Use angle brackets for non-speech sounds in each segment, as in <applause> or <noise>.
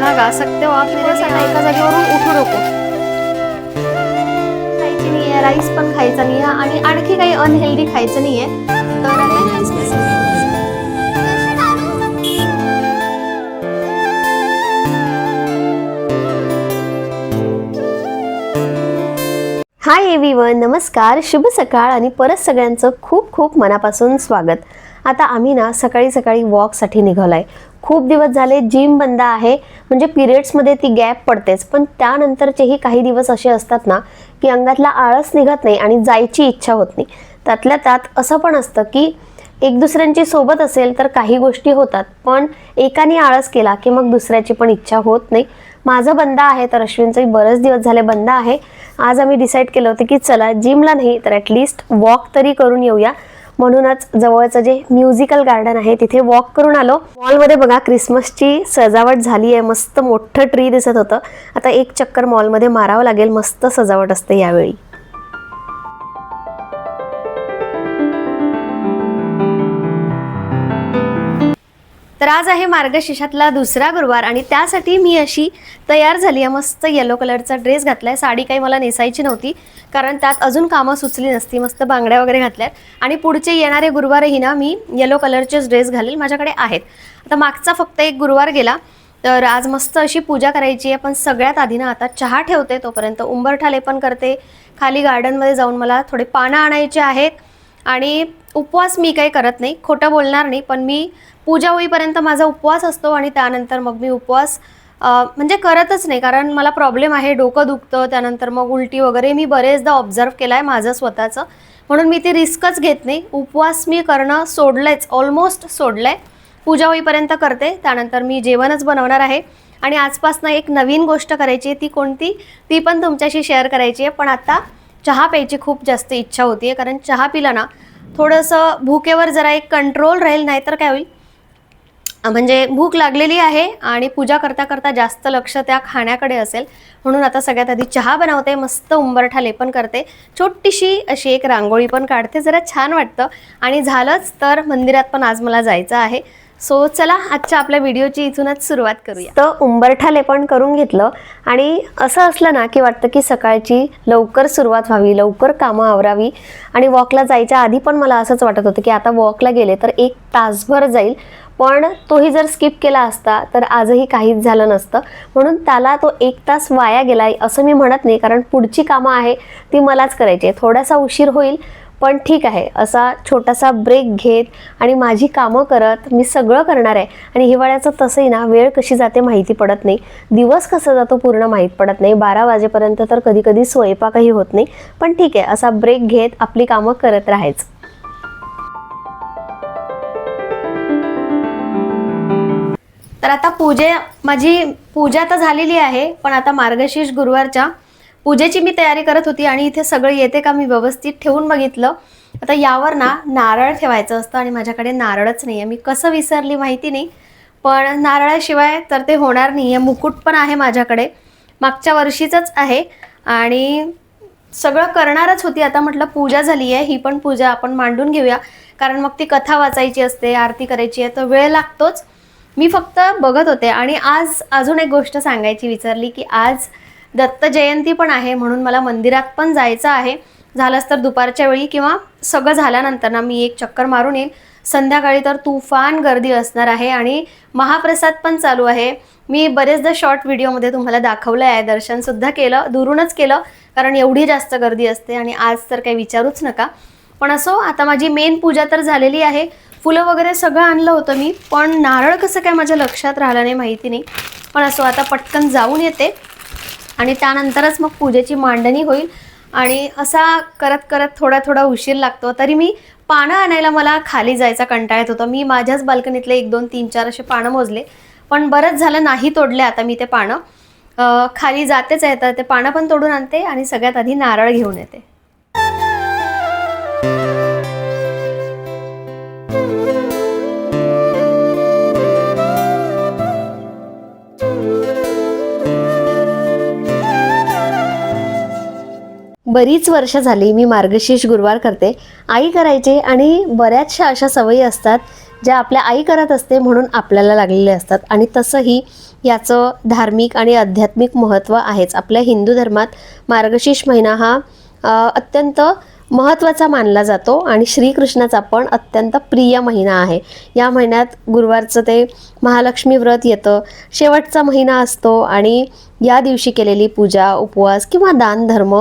गाना गा सकते हो आप मेरे साथ एका जागेवरून उठू नको. खायची नाहीये राईस पण खायचा नाहीये आणि आणखी काही अनहेल्दी खायचं नाहीये. तर हाय एव्हीवन नमस्कार शुभ सकाळ आणि परत सगळ्यांचं खूप खूप मनापासून स्वागत. आता आम्ही ना सकाळी सकाळी वॉकसाठी निघालो आहे खूप दिवस झाले जिम बंद आहे. म्हणजे पिरियड्समध्ये ती गॅप पडतेच. पण त्यानंतरचेही काही दिवस असे असतात ना की अंगातला आळस निघत नाही आणि जायची इच्छा होत नाही. त्यातल्या त्यात असं पण असतं की एक दुसऱ्यांची सोबत असेल तर काही गोष्टी होतात पण एकाने आळस केला की मग दुसऱ्याची पण इच्छा होत नाही. माझं बंद आहे तर अश्विनचंही बरेच दिवस झाले बंद आहे. आज आम्ही डिसाईड केलं होतं की चला जिमला नाही तर ॲटलिस्ट वॉक तरी करून येऊया. म्हणूनच जवळचं जे म्युझिकल गार्डन आहे तिथे वॉक करून आलो. मॉलमध्ये बघा क्रिसमसची सजावट झाली आहे मस्त मोठं ट्री दिसत होतं. आता एक चक्कर मॉलमध्ये मारावं लागेल. मस्त सजावट असते यावेळी. तर आज आहे मार्गशीर्षातला दुसरा गुरुवार आणि त्यासाठी मी अशी तयार झाली आहे. मस्त येलो कलरचा ड्रेस घातलाय. साडी काही मला नेसायची नव्हती कारण त्यात अजून कामं सुचली नसती. मस्त बांगड्या वगैरे घातल्यात. आणि पुढचे येणारे गुरुवारही ना मी येलो कलरचेच ड्रेस घालेल माझ्याकडे आहेत. आता मागचा फक्त एक गुरुवार गेला तर आज मस्त अशी पूजा करायची आहे. पण सगळ्यात आधी ना आता चहा ठेवते तोपर्यंत. उंबरठा लेपन करते. खाली गार्डनमध्ये जाऊन मला थोडे पानं आणायचे आहेत. आणि उपवास मी काही करत नाही खोटं बोलणार नाही पण मी पूजा होईपर्यंत माझा उपवास असतो आणि त्यानंतर मग मी उपवास म्हणजे करतच नाही कारण मला प्रॉब्लेम आहे डोकं दुखतं त्यानंतर मग उलटी वगैरे मी बरेचदा ऑब्झर्व केला आहे माझं स्वतःचं. म्हणून मी ती रिस्कच घेत नाही. उपवास मी करणं सोडलंयच ऑलमोस्ट सोडलं आहे पूजा होईपर्यंत करते त्यानंतर मी जेवणच बनवणार आहे. आणि आजपासनं एक नवीन गोष्ट करायची आहे ती कोणती? ती पण तुमच्याशी शेअर करायची आहे. पण आता चहा प्यायची खूप जास्त इच्छा होती आहे कारण चहा पिला ना थोडंसं भुकेवर जरा एक कंट्रोल राहील नाही तर काय होईल? म्हणजे भूक लागलेली आहे आणि पूजा करता करता जास्त लक्ष त्या खाण्याकडे असेल. म्हणून आता सगळ्यात आधी चहा बनवते मस्त उंबरठा लेपन करते. छोटीशी अशी एक रांगोळी पण काढते जरा छान वाटतं. आणि झालंच तर मंदिरात पण आज मला जायचं आहे. सो चला आजच्या आपल्या व्हिडिओची इथूनच सुरुवात करूया. तर उंबरठा लेपण करून घेतलं आणि असं असलं ना की वाटतं की सकाळची लवकर सुरुवात व्हावी लवकर कामं आवरावी आणि वॉकला जायच्या आधी पण मला असंच वाटत होतं की आता वॉकला गेले तर एक तासभर जाईल. पण तोही जर स्किप केला असता तर आजही काहीच झालं नसतं. म्हणून त्याला तो एक तास वाया गेला असं मी म्हणत नाही कारण पुढची कामं आहे ती मलाच करायची आहे. थोडासा उशीर होईल पण ठीक आहे असा छोटासा ब्रेक घेत आणि माझी कामं करत मी सगळं करणार आहे. आणि हिवाळ्याचं तसंही ना वेळ कशी जाते माहिती पडत नाही. दिवस कसा जातो पूर्ण माहीत पडत नाही. बारा वाजेपर्यंत तर कधी कधी स्वयंपाकही होत नाही. पण ठीक आहे असा ब्रेक घेत आपली कामं करत राहायचं. तर आता पूजे माझी पूजा तर झालेली आहे पण आता मार्गशीर्ष गुरुवारच्या पूजेची मी तयारी करत होती आणि इथे सगळं येते का मी व्यवस्थित ठेवून बघितलं. आता यावर ना नारळ ठेवायचं असतं आणि माझ्याकडे नारळच नाही आहे मी कसं विसरली माहिती नाही पण नारळाशिवाय तर ते होणार नाही आहे मुकुट पण आहे माझ्याकडे. मागच्या वर्षीचंच आहे आणि सगळं करणारच होती. आता म्हटलं पूजा झाली आहे ही पण पूजा आपण मांडून घेऊया. कारण मग ती कथा वाचायची असते आरती करायची आहे तर वेळ लागतोच. मी फक्त बघत होते आणि आज अजून एक गोष्ट सांगायची विचारली की आज दत्त जयंती पण आहे म्हणून मला मंदिरात पण जायचं आहे. झालंच तर दुपारच्या वेळी किंवा सगळं झाल्यानंतर ना मी एक चक्कर मारून येईल. संध्याकाळी तर तुफान गर्दी असणार आहे आणि महाप्रसाद पण चालू आहे. मी बरेचदा शॉर्ट व्हिडिओमध्ये तुम्हाला दाखवलं आहे. दर्शनसुद्धा केलं दुरूनच केलं कारण एवढी जास्त गर्दी असते आणि आज तर काही विचारूच नका. पण असो आता माझी मेन पूजा तर झालेली आहे. फुलं वगैरे सगळं आणलं होतं मी पण नारळ कसं काय माझ्या लक्षात राहिलं नाही माहिती नाही. पण असो आता पटकन जाऊन येते. आणि त्यानंतरच मग पूजेची मांडणी होईल. आणि असा करत करत थोडा थोडा उशीर लागतो. तरी मी पानं आणायला मला खाली जायचा कंटाळत होतो होतं. मी माझ्याच बाल्कनीतले एक दोन तीन चार असे पानं मोजले. पण बरंच झालं नाही तोडले आता मी ते पानं. खाली जातेच आहे तर ते पानं पण तोडून आणते आणि सगळ्यात आधी नारळ घेऊन येते. बरीच वर्ष झाली मी मार्गशीर्ष गुरुवार करते. आई करायचे आणि बऱ्याचशा अशा सवयी असतात ज्या आपल्या आई करत असते म्हणून आपल्याला लागलेल्या असतात. आणि तसंही याचं धार्मिक आणि आध्यात्मिक महत्त्व आहेच. आपल्या हिंदू धर्मात मार्गशीर्ष महिना हा अत्यंत महत्त्वाचा मानला जातो आणि श्रीकृष्णाचा पण अत्यंत प्रिय महिना आहे. या महिन्यात गुरुवारचं ते महालक्ष्मी व्रत येतं. शेवटचा महिना असतो आणि या दिवशी केलेली पूजा उपवास किंवा दान धर्म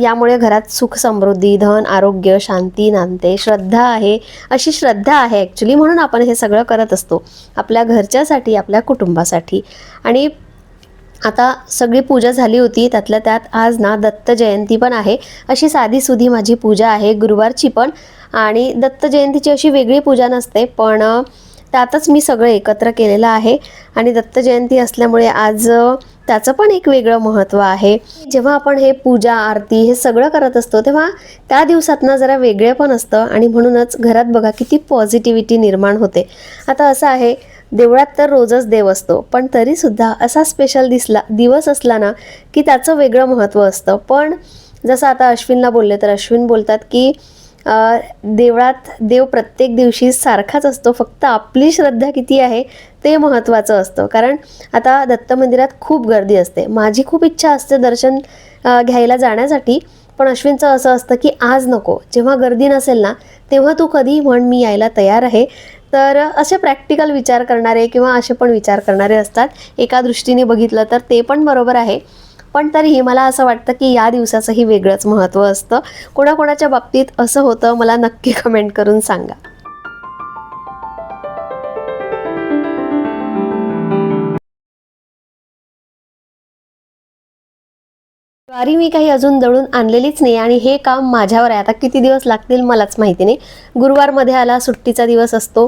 यामुळे घरात सुख समृद्धी धन आरोग्य शांती नांदते श्रद्धा आहे अशी श्रद्धा आहे ॲक्च्युली म्हणून आपण हे सगळं करत असतो. आपल्या घरच्यासाठी आपल्या कुटुंबासाठी. आणि आता सगळी पूजा झाली होती त्यातल्या त्यात आज ना दत्त जयंती पण आहे. अशी साधी सुधी माझी पूजा आहे गुरुवारची पण. आणि दत्त जयंतीची अशी वेगळी पूजा नसते पण त्यातच मी सगळं एकत्र केलेलं आहे. आणि दत्त जयंती असल्यामुळे आज त्याचं पण एक वेगळं महत्त्व आहे. जेव्हा आपण हे पूजा आरती हे सगळं करत असतो तेव्हा त्या दिवसातनं जरा वेगळे पण असतं. आणि म्हणूनच घरात बघा किती पॉझिटिव्हिटी निर्माण होते. आता असं आहे देवळात तर रोजच देव असतो पण तरीसुद्धा असा स्पेशल दिसला दिवस असला ना की त्याचं वेगळं महत्त्व असतं. पण जसं आता अश्विनला बोलले तर अश्विन बोलतात की देवळात देव प्रत्येक दिवशी सारखाच असतो फक्त आपली श्रद्धा किती आहे ते महत्त्वाचं असतं. कारण आता दत्त मंदिरात खूप गर्दी असते. माझी खूप इच्छा असते दर्शन घ्यायला जाण्यासाठी पण अश्विनचं असं असतं की आज नको. जेव्हा गर्दी नसेल ना तेव्हा तू कधी म्हण मी यायला तयार आहे. तर असे प्रॅक्टिकल विचार करणारे किंवा असे पण विचार करणारे असतात. एका दृष्टीने बघितलं तर ते पण बरोबर आहे. पण तरीही मला असं वाटतं की या दिवसाचंही वेगळंच महत्त्व असतं. कोणाकोणाच्या बाबतीत असं होतं मला नक्की कमेंट करून सांगा. ज्वारी मी काही अजून दळून आणलेलीच नाही आणि हे काम माझ्यावर आहे. आता किती दिवस लागतील मलाच माहिती नाही. गुरुवारमध्ये आला सुट्टीचा दिवस असतो.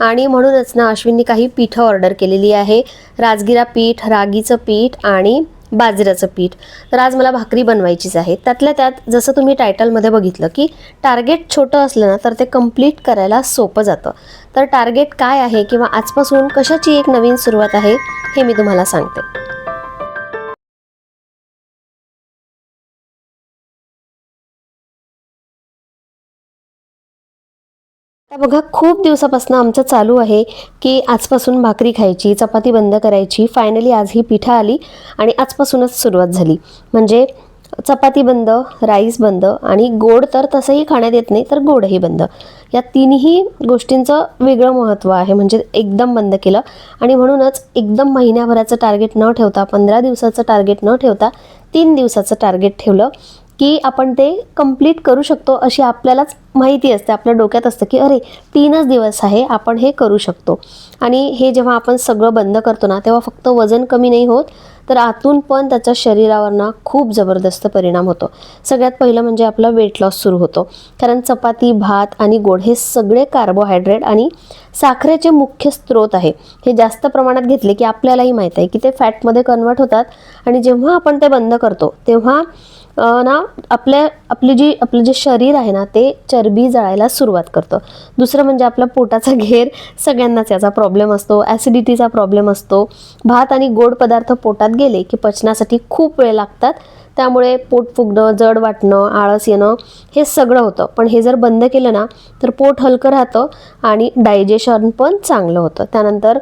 आणि म्हणूनच ना अश्विननी काही पीठं ऑर्डर केलेली आहे. राजगिरा पीठ रागीचं पीठ आणि बाजऱ्याचं पीठ. तर आज मला भाकरी बनवायचीच आहे. त्यातल्या त्यात जसं तुम्ही टायटलमध्ये बघितलं की टार्गेट छोटं असलं ना तर ते कंप्लीट करायला सोपं जातं. तर टार्गेट काय आहे किंवा आजपासून कशाची एक नवीन सुरुवात आहे हे मी तुम्हाला सांगते. बघा खूप दिवसापासून आमचं चालू आहे की आजपासून भाकरी खायची चपाती बंद करायची. फायनली आज ही पिठं आली आणि आजपासूनच सुरुवात झाली. म्हणजे चपाती बंद राईस बंद आणि गोड तर तसंही खाण्यात येत नाही तर गोडही बंद. या तिन्ही गोष्टींचं वेगळं महत्त्व आहे. म्हणजे एकदम बंद केलं. आणि म्हणूनच एकदम महिन्याभराचं टार्गेट न ठेवता पंधरा दिवसाचं टार्गेट न ठेवता तीन दिवसाचं टार्गेट ठेवलं. की आपण ते कंप्लीट करू शकतो अशी आपल्यालाच माहिती असते आपल्या डोक्यात असतं की अरे तीनच दिवस आहे आपण हे करू शकतो. आणि हे जेव्हा आपण सगळं बंद करतो ना तेव्हा फक्त वजन कमी नाही होत तर आतून पण त्याचा शरीरावर ना खूप जबरदस्त परिणाम होतो. सगळ्यात पहिलं म्हणजे आपला वेट लॉस सुरू होतो. कारण चपाती भात आणि गोड हे सगळे कार्बोहायड्रेट आणि साखरेचे मुख्य स्रोत आहे. हे जास्त प्रमाणात घेतले की आपल्यालाही माहीत आहे की ते फॅटमध्ये कन्वर्ट होतात आणि जेव्हा आपण ते बंद करतो तेव्हा ना आपल्या आपली जी आपलं जे शरीर आहे ना ते चरबी जळायला सुरुवात करतं. दुसरं म्हणजे आपला पोटाचा घेर सगळ्यांनाच याचा प्रॉब्लेम असतो. ॲसिडिटीचा प्रॉब्लेम असतो. भात आणि गोड पदार्थ पोटात गेले की पचनासाठी खूप वेळ लागतात. त्यामुळे पोट फुगणं जड वाटणं आळस येणं हे सगळं होतं. पण हे जर बंद केलं ना तर पोट हलकं राहतं आणि डायजेशन पण चांगलं होतं. त्यानंतर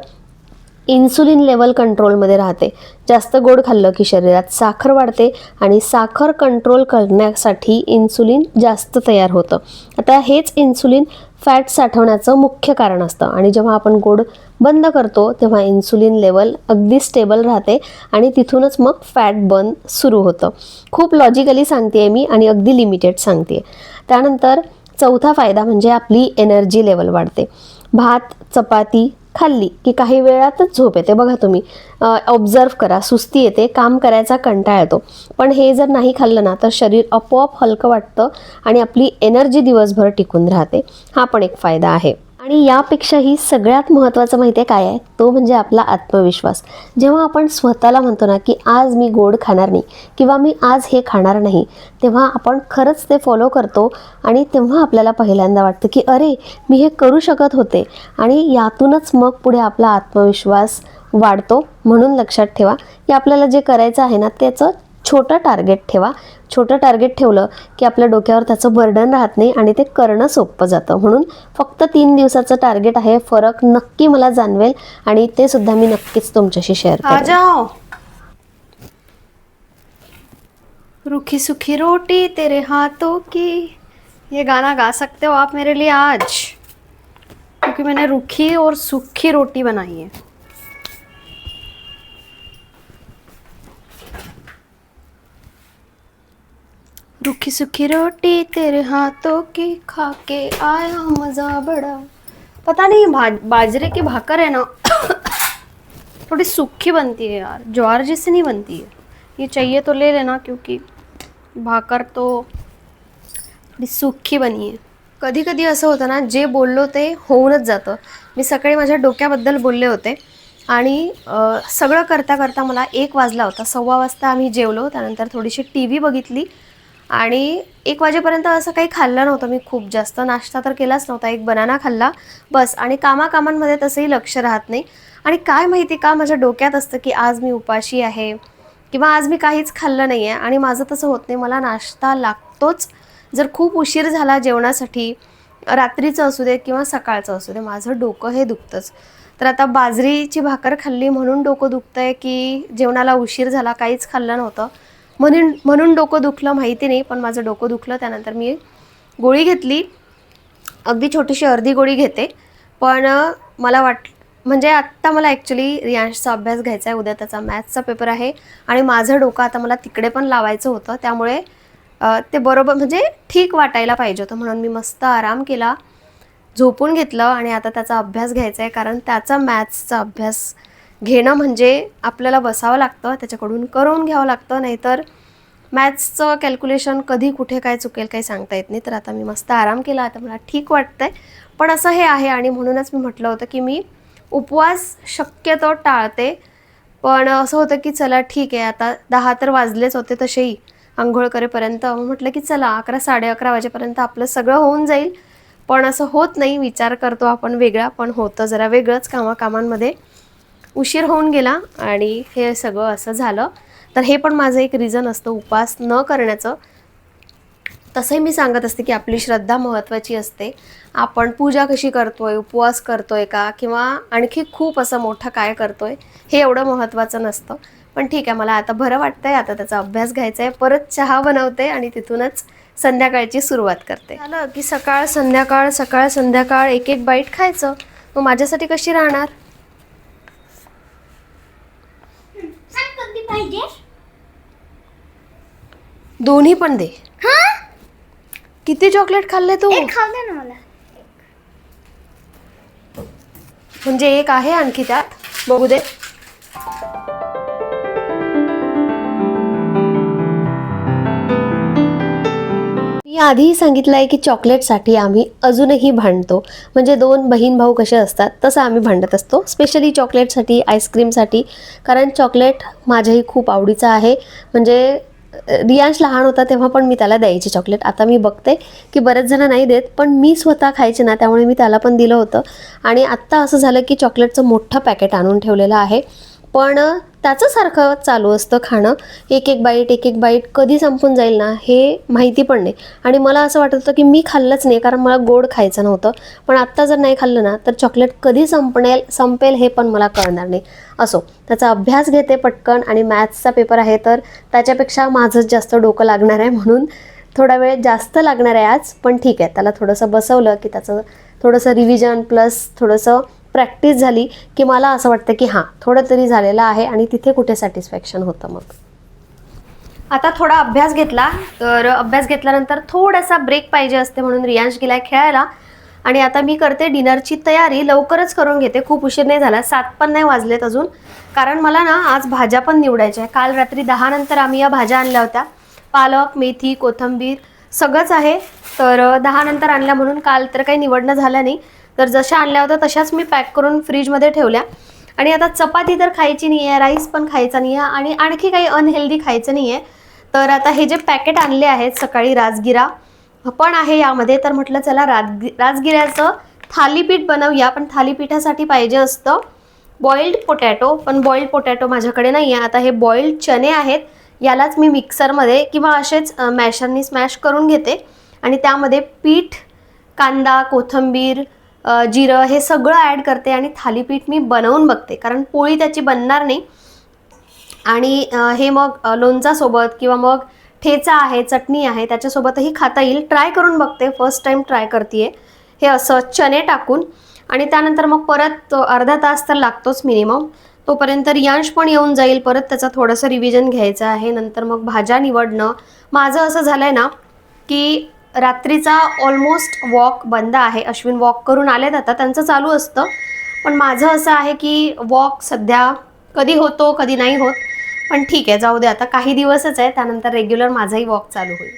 इन्सुलिन लेवल कंट्रोलमध्ये राहते. जास्त गोड खाल्लं की शरीरात साखर वाढते आणि साखर कंट्रोल करण्यासाठी इन्सुलिन जास्त तयार होतं. आता हेच इन्सुलिन फॅट साठवण्याचं मुख्य कारण असतं आणि जेव्हा आपण गोड बंद करतो तेव्हा इन्सुलिन लेवल अगदी स्टेबल राहते आणि तिथूनच मग फॅट बर्न सुरू होतं. खूप लॉजिकली सांगते मी आणि अगदी लिमिटेड सांगते त्यानंतर चौथा फायदा म्हणजे आपली एनर्जी लेवल वाढते. भात चपाती खाल्ली की काही वेळातच झोप येते. बघा तुम्ही ऑब्झर्व करा सुस्ती येते काम करायचा कंटाळा येतो. पण हे जर नाही खाल्लं ना तर शरीर आपोआप हलकं वाटतं आणि आपली एनर्जी दिवसभर टिकून राहते. हा पण एक फायदा आहे. आणि यापेक्षाही सगळ्यात महत्त्वाचं माहिती आहे काय आहे? तो म्हणजे आपला आत्मविश्वास. जेव्हा आपण स्वतःला म्हणतो ना की आज मी गोड खाणार नाही किंवा मी आज हे खाणार नाही तेव्हा आपण खरंच ते फॉलो करतो आणि तेव्हा आपल्याला पहिल्यांदा वाटतं की अरे मी हे करू शकत होते. आणि यातूनच मग पुढे आपला आत्मविश्वास वाढतो. म्हणून लक्षात ठेवा की आपल्याला जे करायचं आहे ना त्याचं छोटं टार्गेट ठेवा. छोटं टार्गेट ठेवलं की आपल्या डोक्यावर त्याचं बर्डन राहत नाही आणि ते करणं सोपं जातं. म्हणून फक्त तीन दिवसाचं टार्गेट आहे. फरक नक्की मला जाणवेल आणि ते सुद्धा मी नक्कीच तुमच्याशी शेअर हो. रुखी सुखी रोटी तेरे हाथों की. ये गाना गा सकते हो आप मेरे लिए आज? क्योंकि मैंने रूखी और सूखी रोटी बनाई है। रूखी सूखी रोटी तेरे हाथों की खा के आया मजा बड़ा। पता नहीं भा, बाजरे की भाकर है ना <coughs> थोड़ी सूखी बनती है यार ज्वार जैसे नहीं बनती है। ये चाहिए तो ले लेना क्योंकि भाकर तो थोडी सूखी बनी आहे कधी कधी असं होतं ना जे बोललो ते होऊनच जातं। मी सकाळी माझ्या डोक्याबद्दल बोलले होते आणि सगळं करता करता मला एक वाजला होता. सव्वा वाजता आम्ही जेवलो त्यानंतर थोडीशी टी व्ही बघितली आणि एक वाजेपर्यंत असं काही खाल्लं नव्हतं. मी खूप जास्त नाश्ता तर केलाच नव्हता. एक बनाना खाल्ला बस. आणि कामाकामांमध्ये तसंही लक्ष राहत नाही. आणि काय माहिती का माझ्या डोक्यात असतं की आज मी उपाशी आहे किंवा आज मी काहीच खाल्लं नाही आहे आणि माझं तसं होत नाही. मला नाश्ता लागतोच. जर खूप उशीर झाला जेवणासाठी रात्रीचं असू दे किंवा सकाळचं असू दे माझं डोकं हे दुखतंच. तर आता बाजरीची भाकर खाल्ली म्हणून डोकं दुखतं आहे की जेवणाला उशीर झाला काहीच खाल्लं नव्हतं. म्हणून म्हणून डोकं दुखलं माहिती नाही पण माझं डोकं दुखलं. त्यानंतर मी गोळी घेतली. अगदी छोटीशी अर्धी गोळी घेते. पण मला वाट म्हणजे आत्ता मला ॲक्च्युली रियांशचा अभ्यास घ्यायचा आहे. उद्या त्याचा मॅथ्सचा पेपर आहे. आणि माझं डोकं आता मला तिकडे पण लावायचं होतं. त्यामुळे ते बरोबर म्हणजे ठीक वाटायला पाहिजे होतं. म्हणून मी मस्त आराम केला. झोपून घेतलं. आणि आता त्याचा अभ्यास घ्यायचा आहे. कारण त्याचा मॅथ्सचा अभ्यास घेणं म्हणजे आपल्याला बसावं लागतं त्याच्याकडून करून घ्यावं लागतं नाहीतर मॅथ्सचं कॅल्क्युलेशन कधी कुठे काय चुकेल काही सांगता येत नाही. तर आता मी मस्त आराम केला आता मला ठीक वाटतं आहे पण असं हे आहे आणि म्हणूनच मी म्हटलं होतं की मी उपवास शक्यतो टाळते. पण असं होतं की चला ठीक आहे आता दहा तर वाजलेच होते तसेही आंघोळ करेपर्यंत म्हटलं की चला अकरा साडे अकरा वाजेपर्यंत आपलं सगळं होऊन जाईल. पण असं होत नाही विचार करतो आपण वेगळा पण होतं जरा वेगळंच कामाकामांमध्ये. उशीर होऊन गेला आणि हे सगळं असं झालं. तर हे पण माझं एक रिझन असतं उपवास न करण्याचं. तसंही मी सांगत असते की आपली श्रद्धा महत्त्वाची असते. आपण पूजा कशी करतोय उपवास करतोय का किंवा आणखी खूप असं मोठं काय करतोय हे एवढं महत्त्वाचं नसतं. पण ठीक आहे मला आता बरं वाटतंय आता त्याचा अभ्यास घ्यायचा आहे परत चहा बनवते आणि तिथूनच संध्याकाळची सुरुवात करते. झालं की सकाळ संध्याकाळ सकाळ संध्याकाळ एक एक बाईट खायचं. मग माझ्यासाठी कशी राहणार? सांग कधी पाहिजे. दोन्ही पण दे. किती चॉकलेट खाल्ले तू? एक खाऊ दे ना मला. म्हणजे एक आहे आणखी त्यात. बघू दे. मी आधीही सांगितलं आहे की चॉकलेटसाठी आम्ही अजूनही भांडतो. म्हणजे दोन बहीण भाऊ कसे असतात तसं आम्ही भांडत असतो. स्पेशली चॉकलेटसाठी आईस्क्रीमसाठी. कारण चॉकलेट माझ्याही खूप आवडीचं आहे. म्हणजे रियांश लहान होता तेव्हा पण मी त्याला द्यायची चॉकलेट. आता मी बघते की बरेच जण नाही देत पण मी स्वतः खायचे ना त्यामुळे मी त्याला पण दिलं होतं. आणि आत्ता असं झालं की चॉकलेटचं मोठं पॅकेट आणून ठेवलेलं आहे. पण त्याचं सारखं चालू असतं खाणं. एक एक बाईट एक एक बाईट कधी संपून जाईल ना हे माहिती पण नाही. आणि मला असं वाटत होतं की मी खाल्लंच नाही कारण मला गोड खायचं नव्हतं. पण आत्ता जर नाही खाल्लं ना तर चॉकलेट कधी संपणेल संपेल हे पण मला कळणार नाही. असो त्याचा अभ्यास घेते पटकन आणि मॅथ्सचा पेपर आहे तर त्याच्यापेक्षा माझंच जास्त डोकं लागणार आहे म्हणून थोडा वेळ जास्त लागणार आहे आज पण ठीक आहे. त्याला थोडंसं बसवलं की त्याचं थोडंसं रिव्हिजन प्लस थोडंसं प्रॅक्टिस झाली की मला असं वाटतं की हां थोडं तरी झालेलं आहे आणि तिथे कुठे सॅटिस्फॅक्शन होतं मग. आता थोडा अभ्यास घेतला तर अभ्यास घेतल्यानंतर थोडासा ब्रेक पाहिजे असते म्हणून रियांश गेलाय खेळायला. आणि आता मी करते डिनरची तयारी लवकरच करून घेते खूप उशीर नाही झाला सात पण नाही वाजलेत अजून. कारण मला ना आज भाज्या पण निवडायच्या आहे काल रात्री दहा नंतर आम्ही या भाज्या आणल्या होत्या. पालक मेथी कोथंबीर सगळंच आहे. तर दहा नंतर आणल्या म्हणून काल तर काही निवडणं झालं नाही. तर जशा आणल्या होत्या तशाच मी पॅक करून फ्रीजमध्ये ठेवल्या. आणि आता चपाती तर खायची नाही आहे राईस पण खायचा नाही आहे आणि आणखी काही अनहेल्दी खायचं नाही आहे तर आता हे जे पॅकेट आणले आहेत सकाळी राजगिरा पण आहे यामध्ये तर म्हटलं चला राजगि राजगिऱ्याचं थालीपीठ बनवूया पण थालीपीठासाठी पाहिजे असतं बॉइल्ड पोटॅटो पण बॉइल्ड पोटॅटो माझ्याकडे नाही आहे आता हे बॉइल्ड चणे आहेत यालाच मी मिक्सरमध्ये किंवा असेच मॅशांनी मॅशरनी स्मॅश करून घेते. आणि त्यामध्ये पीठ कांदा कोथिंबीर जिरं हे सगळं ॲड करते आणि थालीपीठ मी बनवून बघते. कारण पोळी त्याची बनणार नाही. आणि हे मग लोणचासोबत किंवा मग ठेचा आहे चटणी आहे त्याच्यासोबतही खाता येईल. ट्राय करून बघते. फर्स्ट टाईम ट्राय करते हे असं चणे टाकून. आणि त्यानंतर मग परत अर्धा तास तर लागतोच मिनिमम तोपर्यंत रियांश पण येऊन जाईल. परत त्याचं थोडंसं रिव्हिजन घ्यायचं आहे. नंतर मग भाज्या निवडणं. माझं असं झालं आहे ना की रात्रीचा ऑलमोस्ट वॉक बंद आहे. अश्विन वॉक करून आलेत आता. त्यांचं चालू असतं. पण माझं असं आहे की वॉक सध्या कधी होतो कधी नाही होत. पण ठीक आहे जाऊ दे. आता काही दिवसच आहे. त्यानंतर रेग्युलर माझाही वॉक चालू होईल.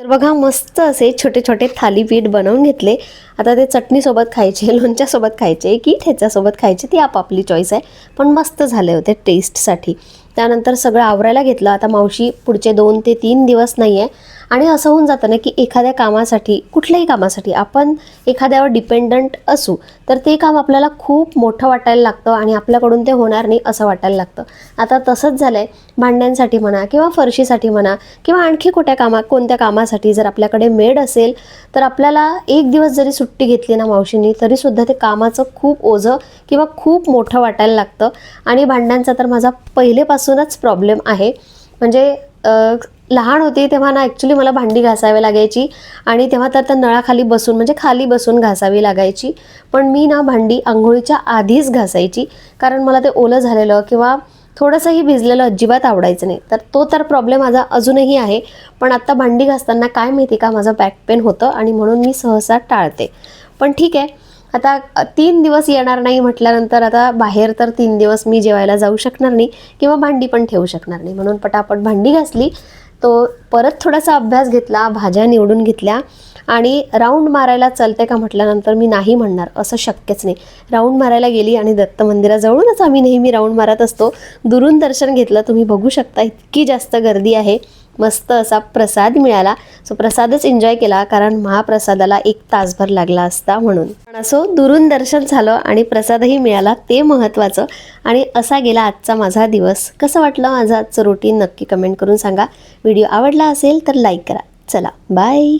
तर बघा मस्त असे छोटे छोटे थालीपीठ बनवून घेतले. आता ते चटणीसोबत खायचे लोणच्यासोबत खायचे की ठेच्यासोबत खायचे ती आपापली चॉईस आहे. पण मस्त झाले होते टेस्टसाठी त्यानंतर सगळं आवरायला घेतलं. आता मावशी पुढचे दोन ते तीन दिवस नाही आहे आणि असं होऊन जातं ना की एखाद्या कामासाठी कुठल्याही कामासाठी आपण एखाद्यावर डिपेंडंट असू तर ते काम आपल्याला खूप मोठं वाटायला लागतं आणि आपल्याकडून ते होणार नाही असं वाटायला लागतं. आता तसंच झालं आहे भांड्यांसाठी म्हणा किंवा फरशीसाठी म्हणा किंवा आणखी कुठ्या कामा कोणत्या कामासाठी जर आपल्याकडे मेड असेल तर आपल्याला एक दिवस जरी सुट्टी घेतली ना मावशींनी तरीसुद्धा ते कामाचं खूप ओझं किंवा खूप मोठं वाटायला लागतं. आणि भांड्यांचा तर माझा पहिलेपासूनच प्रॉब्लेम आहे. म्हणजे लहान होती तेव्हा ना ॲक्च्युली मला भांडी घासावी लागायची आणि तेव्हा तर त्या नळाखाली बसून म्हणजे खाली बसून घासावी लागायची. पण मी ना भांडी आंघोळीच्या आधीच घासायची. कारण मला ते ओलं झालेलं किंवा थोडंसंही भिजलेलं अजिबात आवडायचं नाही. तर तो तर प्रॉब्लेम माझा अजूनही आहे. पण आत्ता भांडी घासताना काय माहिती का माझं बॅक पेन होतं आणि म्हणून मी सहसा टाळते. पण ठीक आहे. आता तीन दिवस येणार नाही म्हटल्यानंतर आता बाहेर तर तीन दिवस मी जेवायला जाऊ शकणार नाही किंवा भांडी पण ठेवू शकणार नाही. म्हणून पटापट भांडी घासली. तो परत थोडासा अभ्यास घेतला भाज्या निवडून घेतल्या आणि राऊंड मारायला चलते का म्हटल्यानंतर मी नाही म्हणणार असं शक्यच नाही. राऊंड मारायला गेली आणि दत्त मंदिराजवळूनच आम्ही नेहमी राऊंड मारत असतो. दुरून दर्शन घेतलं तुम्ही बघू शकता इतकी जास्त गर्दी आहे. मस्त असा प्रसाद मिळाला. सो प्रसादच एन्जॉय केला कारण महाप्रसादाला एक तासभर लागला असता म्हणून. पण असो दुरून दर्शन झालं आणि प्रसादही मिळाला ते महत्त्वाचं आणि असा गेला आजचा माझा दिवस. कसं वाटलं माझं आजचं रुटीन नक्की कमेंट करून सांगा. व्हिडिओ आवडला असेल तर लाईक करा. चला बाय